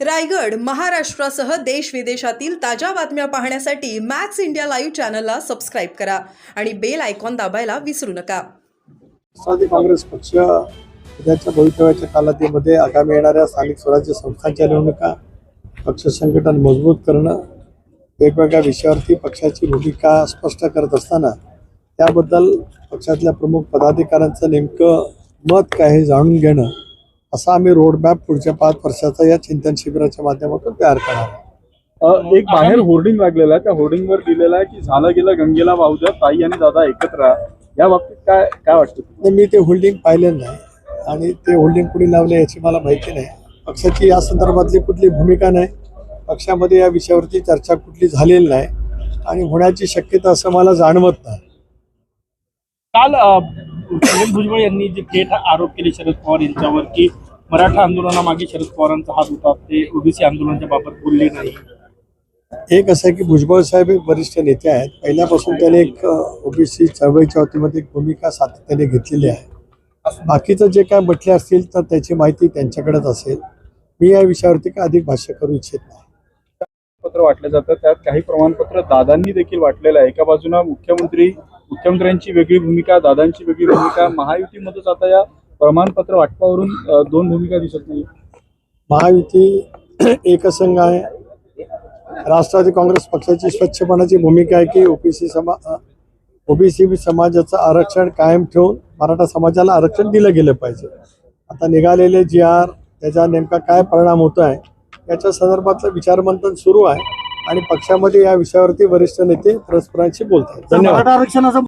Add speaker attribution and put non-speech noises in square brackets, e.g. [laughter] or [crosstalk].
Speaker 1: रायगड महाराष्ट्रासह देश विदेशातील ताज्या बातम्या पाहण्यासाठी मॅक्स इंडिया लाईव्ह चॅनलला सबस्क्राईब करा आणि बेल आयकॉन दाबायला विसरू नका.
Speaker 2: राष्ट्रवादी काँग्रेस पक्ष उद्याच्या भवितव्याच्या कालावधीमध्ये आगामी येणाऱ्या स्थानिक स्वराज्य संस्थांच्या निवडणुका पक्ष संघटन मजबूत करणं वेगवेगळ्या विषयावरती पक्षाची भूमिका स्पष्ट करत असताना त्याबद्दल पक्षातल्या प्रमुख पदाधिकाऱ्यांचं नेमकं मत काय हे जाणून घेणं असा आम्ही रोडमॅप पुढच्या पाच वर्षाचा या चिंतन शिबिराच्या माध्यमातून तयार करणार आहोत.
Speaker 3: एक बाहेर होर्डिंग लागलेला आहे. त्या होर्डिंगवर दिलेला आहे की झालं गेलं गंगेला वाहू द्या ताई आणि दादा एकत्र. या बाबतीत काय काय वाटतं?
Speaker 2: नाही, मी ते होल्डिंग पाहिलेलं नाही. आणि ते होल्डिंग कुणी लावले याची मला माहिती नाही. पक्षाची या संदर्भातली कुठली भूमिका नाही. पक्षामध्ये या विषयावरती चर्चा कुठली झालेली नाही. आणि होण्याची शक्यता असं मला जाणवत नाही.
Speaker 4: काल छगन भुजबळ यांनी जे थेट आरोप केले शरद पवार यांच्यावर की मराठा आंदोलनामागे शरद पवारांचा हात होता. ते ओबीसी आंदोलनाच्या बाबत बोलले नाही.
Speaker 2: एक असं आहे की भुजबळ साहेब एक वरिष्ठ नेते आहेत. पहिल्यापासून त्याने एक ओबीसी चळवळीच्या वतीमध्ये एक भूमिका सातत्याने घेतलेली आहे. बाकीचं जे काय म्हटले असतील तर त्याची माहिती त्यांच्याकडेच असेल. मी या विषयावरती काय अधिक भाष्य करू इच्छित नाही.
Speaker 3: पत्र वाटलं जातं. त्यात काही प्रमाणपत्र दादांनी देखील वाटलेलं आहे. एका बाजूला मुख्यमंत्री मुख्यमंत्र्यांची वेगळी भूमिका दादांची वेगळी भूमिका महायुतीमध्येच आता या प्रमाणपत्र वाटपावरून दोन भूमिका दिसत नाही
Speaker 2: महायुती [clears throat] एकसंघ आहे. राष्ट्रवादी काँग्रेस पक्षाची स्वच्छपणाची भूमिका आहे की ओबीसी समा ओबीसी समाजाचं आरक्षण कायम ठेवून मराठा समाजाला आरक्षण दिलं गेलं पाहिजे. आता निघालेले जी आर त्याचा नेमका काय परिणाम होतो आहे याच्या संदर्भातलं विचारमंथन सुरू आहे आणि पक्षामध्ये या विषयावरती वरिष्ठ नेते परस्परांशी बोलत आहेत धन्यवाद
Speaker 5: आरक्षणाचा